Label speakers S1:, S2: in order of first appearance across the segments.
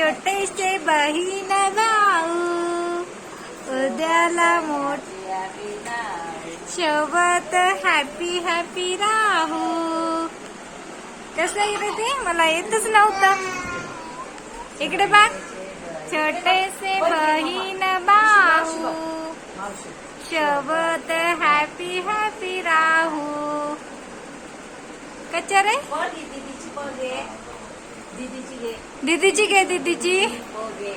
S1: छोटेसे बहीण भाऊ उद्याला मोठ सोबत हॅपी हॅपी राहू. कसं येते ते? मला येतच नव्हतं. इकडे बघ. छोटेसे बहीण भाऊ सोबत हॅपी हॅपी राहू. कच्चा रे? दीदीची घे. दीदीची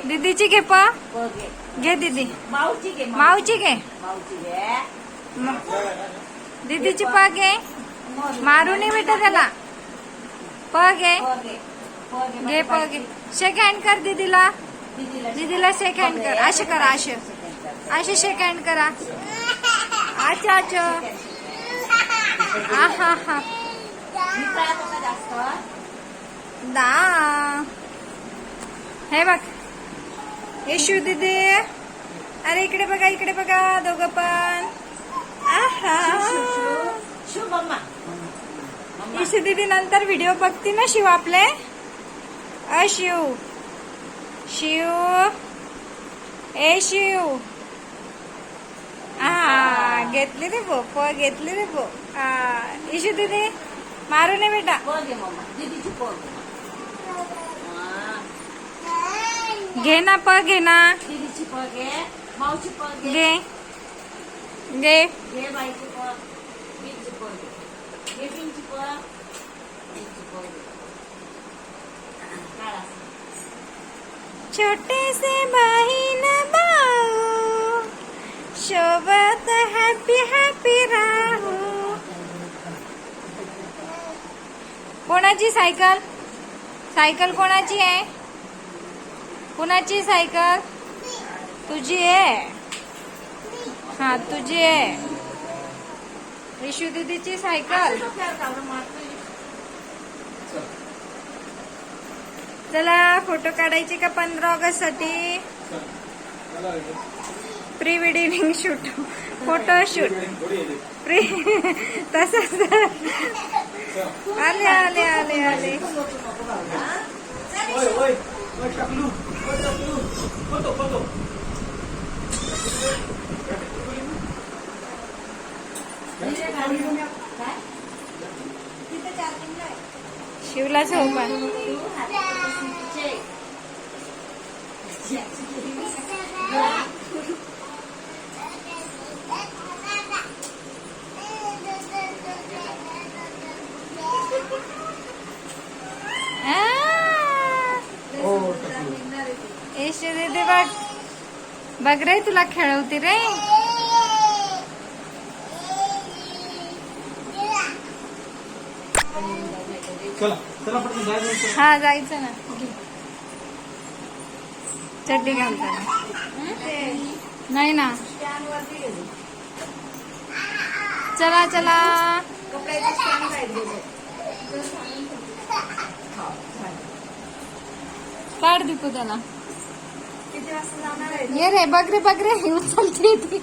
S1: दीदीची. घे प. घे दीदी.
S2: मावची घे मावची घे.
S1: दीदीची प घे. मारू नाही बेटा त्याला. प घे. घे. प घे शेक हँड कर दीदीला. दीदीला शेक हँड कर. असे करा असे असे शेक हँड करा. अच्छा अच्छा. हा. हा दा। हे बघ. येशू दीदी. अरे इकडे बघा इकडे बघा दोघं पण. आहा.
S2: शुभ
S1: येशू दीदी नंतर व्हिडिओ बघते ना शिव आपले? अ शिव. शिव. ए शिव. हा घेतली रे बो प घेतली रे बो. हा येशू मारू नये बेटा
S2: पोर घे मम्मा दीदीची पोर घे
S1: घे ना प घे ना
S2: दीदीची पोर घे मावची पोर घे.
S1: घे. घे.
S2: घे बाईची पोर पिंची पोर घे. घे पिंची पोर पिंची पोर घे. काढा.
S1: छोटे से बहीण भाऊ सोबत हॅपी हॅपी राहू. कोणाची सायकल? सायकल कोणाची आहे? कुणाची सायकल? तुझी आहे? हा तुझी आहे. रिशू दिदीची सायकल. चला फोटो काढायचे का पंधरा ऑगस्टसाठी pre wedding shoot. Photo shoot. Pre तसंच. आले आले आले आले. शिवला झोपा
S2: तू हातापासूनचे.
S1: येशू दीदी बघ बघ रे तुला खेळवती रे. हा जायचं ना. चड्डी घालताना नाही ना. चला चला. काढ दीपू त्याला. ये रे बघ रे बघ रे उचलते ती.